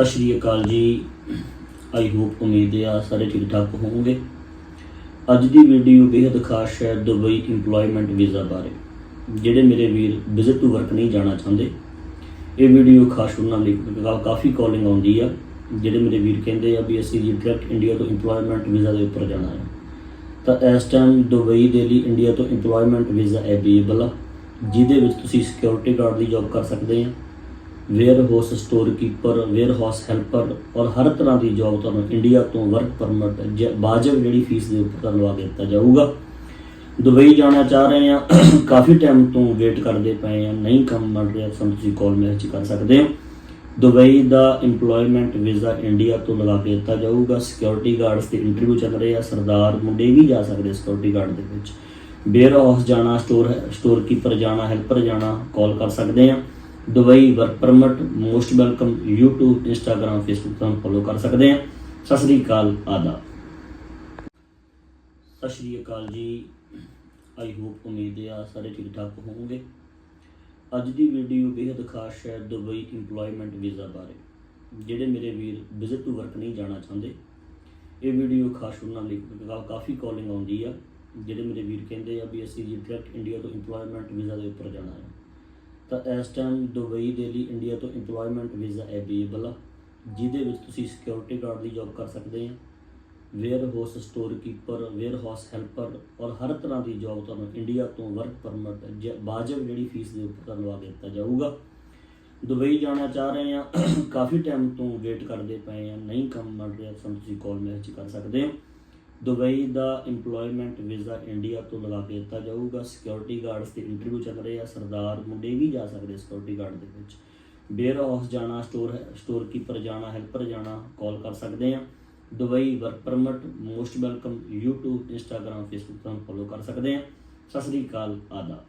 ਸਤਿ ਸ਼੍ਰੀ ਅਕਾਲ ਜੀ। I hope ਉਮੀਦ ਹੈ ਆ ਸਾਰੇ ਠੀਕ ਠਾਕ ਹੋਵੋਗੇ। ਅੱਜ ਦੀ ਵੀਡੀਓ ਬੇहद ਖਾਸ ਹੈ ਦੁਬਈ EMPLOYMENT ਵੀਜ਼ਾ ਬਾਰੇ, ਜਿਹੜੇ ਮੇਰੇ ਵੀਰ ਵਿਜ਼ਿਟ ਟੂ ਵਰਕ ਨਹੀਂ ਜਾਣਾ ਚਾਹੁੰਦੇ। ਇਹ ਵੀਡੀਓ ਖਾਸ ਉਹਨਾਂ ਲਈ ਕਾ- ਕਾਫੀ ਕਾਲਿੰਗ ਆਉਂਦੀ ਆ, ਜਿਹੜੇ ਮੇਰੇ ਵੀਰ ਕਹਿੰਦੇ ਆ ਵੀ ਅਸੀਂ ਜੀ ਡਾਇਰੈਕਟ ਇੰਡੀਆ ਤੋਂ EMPLOYMENT ਵੀਜ਼ਾ ਦੇ ਉੱਪਰ ਜਾਣਾ ਹੈ। ਤਾਂ ਇਸ ਟਾਈਮ ਦੁਬਈ ਦੇ ਲਈ ਇੰਡੀਆ ਤੋਂ EMPLOYMENT ਵੀਜ਼ਾ ਅਵੇਲੇਬਲ ਆ, ਜਿਹਦੇ ਵਿੱਚ ਤੁਸੀਂ ਸਿਕਿਉਰਿਟੀ ਗਾਰਡ ਦੀ ਜੌਬ ਕਰ ਸਕਦੇ ਆ। Warehouse store keeper warehouse helper ਔਰ ਹਰ ਤਰ੍ਹਾਂ ਦੀ ਜੌਬ ਤੁਹਾਨੂੰ ਇੰਡੀਆ ਤੋਂ ਵਰਕ ਪਰਮਿਟ ਵਾਜਬ ਜਿਹੜੀ ਫੀਸ ਦੇ ਉੱਪਰ ਤੁਹਾਨੂੰ ਲਵਾ ਕੇ ਦਿੱਤਾ ਜਾਊਗਾ। ਦੁਬਈ ਜਾਣਾ ਚਾਹ ਰਹੇ ਆ ਕਾਫੀ ਟਾਈਮ ਤੋਂ ਵੇਟ ਕਰਦੇ ਪਏ ਆ ਨਹੀਂ ਕੰਮ ਮਿਲ ਰਿਹਾ ਸਾਨੂੰ ਤੁਸੀਂ ਕਾਲ ਮੈਸੇਜ ਕਰ ਸਕਦੇ ਹੋ। ਦੁਬਈ ਦਾ EMPLOYMENT ਵੀਜ਼ਾ ਇੰਡੀਆ ਤੋਂ ਲਗਾ ਕੇ ਦਿੱਤਾ ਜਾਊਗਾ। ਸਿਕਿਉਰਿਟੀ ਗਾਰਡਸ ਦੇ ਇੰਟਰਵਿਊ ਚੱਲ ਰਹੇ ਆ। ਸਰਦਾਰ ਮੁੰਡੇ ਵੀ ਜਾ ਸਕਦੇ ਸਿਕਿਉਰਿਟੀ ਗਾਰਡ ਦੇ ਵਿੱਚ। ਵੇਅਰ ਹਾਊਸ ਜਾਣਾ ਸਟੋਰ ਸਟੋਰ ਕੀਪਰ ਜਾਣਾ ਹੈਲਪਰ ਜਾਣਾ ਕਾਲ ਕਰ ਸਕਦੇ ਆ Dubai work permit most welcome YouTube, Instagram, Facebook ਤੋਂ ਫੋਲੋ ਕਰ ਸਕਦੇ ਆ ਸਤਿ ਸ੍ਰੀ ਅਕਾਲ ਆਦਾ ਸਤਿ ਸ਼੍ਰੀ ਅਕਾਲ ਜੀ। ਆਈ ਹੋਪ ਉਮੀਦ ਹੈ ਆ ਸਾਰੇ ਠੀਕ ਠਾਕ ਹੋਵੋਗੇ। ਅੱਜ ਦੀ ਵੀਡੀਓ ਬੇहद ਖਾਸ ਹੈ ਦੁਬਈ EMPLOYMENT ਵੀਜ਼ਾ ਬਾਰੇ। ਜਿਹੜੇ ਮੇਰੇ ਵੀਰ ਵਿਜ਼ਿਟ ਟੂ ਵਰਕ ਨਹੀਂ ਜਾਣਾ ਚਾਹੁੰਦੇ, ਇਹ ਵੀਡੀਓ ਖਾਸ ਉਹਨਾਂ ਲਈ ਕਾਫੀ ਕਾਲਿੰਗ ਆਉਂਦੀ ਆ। ਜਿਹੜੇ ਮੇਰੇ ਵੀਰ ਕਹਿੰਦੇ ਆ ਵੀ ਅਸੀਂ ਜੀ ਡਾਇਰੈਕਟ ਇੰਡੀਆ ਤੋਂ EMPLOYMENT ਵੀਜ਼ਾ ਦੇ ਉੱਪਰ ਜਾਣਾ ਹੈ। ਤਾਂ ਇਸ ਟਾਈਮ ਦੁਬਈ ਦੇ ਲਈ ਇੰਡੀਆ ਤੋਂ EMPLOYMENT ਵੀਜ਼ਾ ਅਵੇਲੇਬਲ ਆ, ਜਿਹਦੇ ਵਿੱਚ ਤੁਸੀਂ ਸਿਕਿਉਰਿਟੀ ਗਾਰਡ ਦੀ ਜੌਬ ਕਰ ਸਕਦੇ ਆ warehouse store keeper warehouse helper ਔਰ ਹਰ ਤਰ੍ਹਾਂ ਦੀ ਜੌਬ ਤੁਹਾਨੂੰ ਇੰਡੀਆ ਤੋਂ ਵਰਕ ਪਰਮਿਟ ਬਾਜਬ ਜਿਹੜੀ ਫੀਸ ਦੇ ਉੱਪਰ ਤੁਹਾਨੂੰ ਲਵਾ ਦਿੱਤਾ ਜਾਊਗਾ। ਦੁਬਈ ਜਾਣਾ ਚਾਹ ਰਹੇ ਆ, ਕਾਫੀ ਟਾਈਮ ਤੋਂ ਵੇਟ ਕਰਦੇ ਪਏ ਆ, ਨਹੀਂ ਕੰਮ ਮਿਲ ਰਿਹਾ ਸਾਨੂੰ ਤੁਸੀਂ ਕਾਲ ਮੈਸੇਜ ਕਰ ਸਕਦੇ ਹੋ। ਦੁਬਈ ਦਾ EMPLOYMENT ਵੀਜ਼ਾ ਇੰਡੀਆ ਤੋਂ ਲਗਾ ਕੇ ਦਿੱਤਾ ਜਾਊਗਾ। ਸਿਕਿਉਰਿਟੀ ਗਾਰਡਸ ਦੇ ਇੰਟਰਵਿਊ ਚੱਲ ਰਹੇ ਆ ਸਰਦਾਰ ਮੁੰਡੇ ਵੀ ਜਾ ਸਕਦੇ ਸਿਕਿਉਰਿਟੀ ਗਾਰਡ ਦੇ ਵਿੱਚ। ਬੇਅਰ ਹਾਊਸ ਜਾਣਾ ਸਟੋਰ ਸਟੋਰ ਕੀਪਰ ਜਾਣਾ ਹੈਲਪਰ ਜਾਣਾ ਕਾਲ ਕਰ ਸਕਦੇ ਆ। Dubai work permit most welcome YouTube, Instagram, Facebook ਤੋਂ ਫੋਲੋ ਕਰ ਸਕਦੇ ਆ। ਸਤਿ ਸ੍ਰੀ ਅਕਾਲ ਆਦਾ